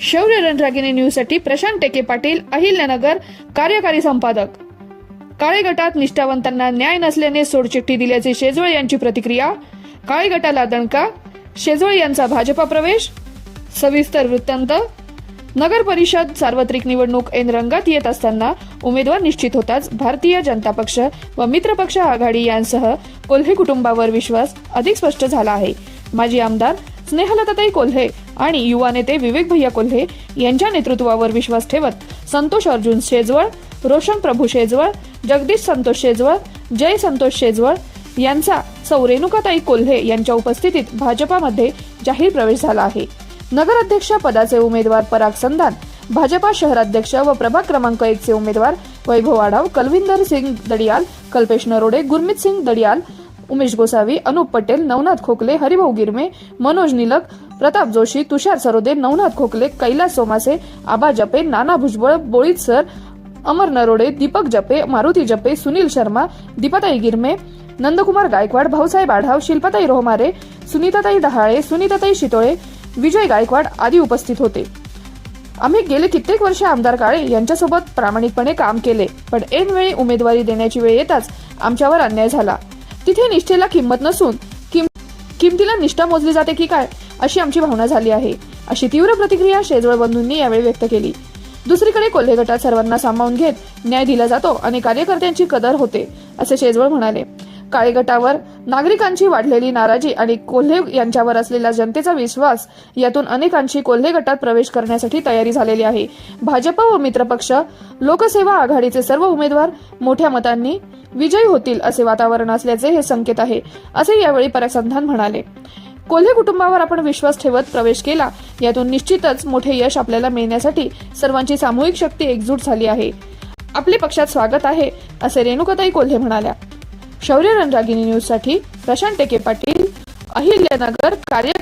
शौर्य रणरागिनी न्यूजसाठी प्रशांत टेके पाटील अहिल्यानगर कार्यकारी संपादक. काळे गटात निष्ठावंतांना न्याय नसल्याने सोडचिठ्ठी दिल्याचे शेजवळ यांची प्रतिक्रिया. काळे गटाला दणका शेजवळ यांचा भाजपा प्रवेश. सविस्तर वृत्तांत. नगर परिषद सार्वत्रिक निवडणूक ऐन रंगात येत असताना उमेदवार निश्चित होताच भारतीय जनता पक्ष व मित्रपक्ष आघाडी यांसह कोल्हे कुटुंबावर विश्वास अधिक स्पष्ट झाला आहे. माजी आमदार स्नेहलताताई कोल्हे आणि युवा नेते विवेक भैया कोल्हे यांच्या नेतृत्वावर विश्वास ठेवत संतोष अर्जुन शेजवळ रोशन प्रभू शेजवळ जगदीश संतोष शेजवळ जय संतोष शेजवळ यांचा सौ रेणुकाताई कोल्हे यांच्या उपस्थितीत भाजपामध्ये जाहीर प्रवेश झाला आहे. नगराध्यक्ष पदाचे उमेदवार पराग संधान भाजपा शहराध्यक्ष व प्रभाग क्रमांक एकचे उमेदवार वैभव आढाव कलविंदर सिंग दडियाल कल्पेश नरोडे गुरमीत सिंग दडियाल उमेश गोसावी अनुप पटेल नवनाथ खोकले हरिभाऊ गिरमे मनोज निलक प्रताप जोशी तुषार सरोदे नवनाथ खोकले कैलास सोमासे आबा जपे नाना भुजबळ बोळीत सर अमर नरोडे दीपक जपे मारुती जपे सुनील शर्मा दीपाताई गिरमे नंदकुमार गायकवाड भाऊसाहेब आढाव शिल्पाताई रोहमारे सुनीताताई डहाळे सुनीताताई शितोळे विजय गायकवाड आदी उपस्थित होते. आम्ही गेले कित्येक वर्ष आमदार काळे यांच्यासोबत प्रामाणिकपणे काम केले पण ऐनवेळी उमेदवारी देण्याची वेळ येताच आमच्यावर अन्याय झाला. तिथे निष्ठेला किंमत नसून किम किमतीला निष्ठा मोजली जाते की काय अशी आमची भावना झाली आहे अशी तीव्र प्रतिक्रिया शेजवळ बंधूंनी यावेळी व्यक्त केली. दुसरीकडे कोल्हे गटात सर्वांना सामावून घेत न्याय दिला जातो आणि कार्यकर्त्यांची कदर होते असे शेजवळ म्हणाले. काळे गटावर नागरिकांची वाढलेली नाराजी आणि कोल्हे यांच्यावर असलेला जनतेचा विश्वास यातून अनेकांची कोल्हे गटात प्रवेश करण्यासाठी तयारी झालेली आहे. भाजप व मित्रपक्ष लोकसेवा आघाडीचे सर्व उमेदवार मोठ्या मतांनी विजयी होतील असे वातावरण असल्याचे हे संकेत आहे असे यावेळी परसंधान म्हणाले. कोल्हे कुटुंबावर आपण विश्वास ठेवत प्रवेश केला यातून निश्चितच मोठे यश आपल्याला मिळण्यासाठी सर्वांची सामूहिक शक्ती एकजूट झाली आहे. आपले पक्षात स्वागत आहे असे रेणुकाताई कोल्हे म्हणाल्या. शौर्य रणरागिनी न्यूजसाठी प्रशांत टेके पाटील अहिल्यानगर कार्य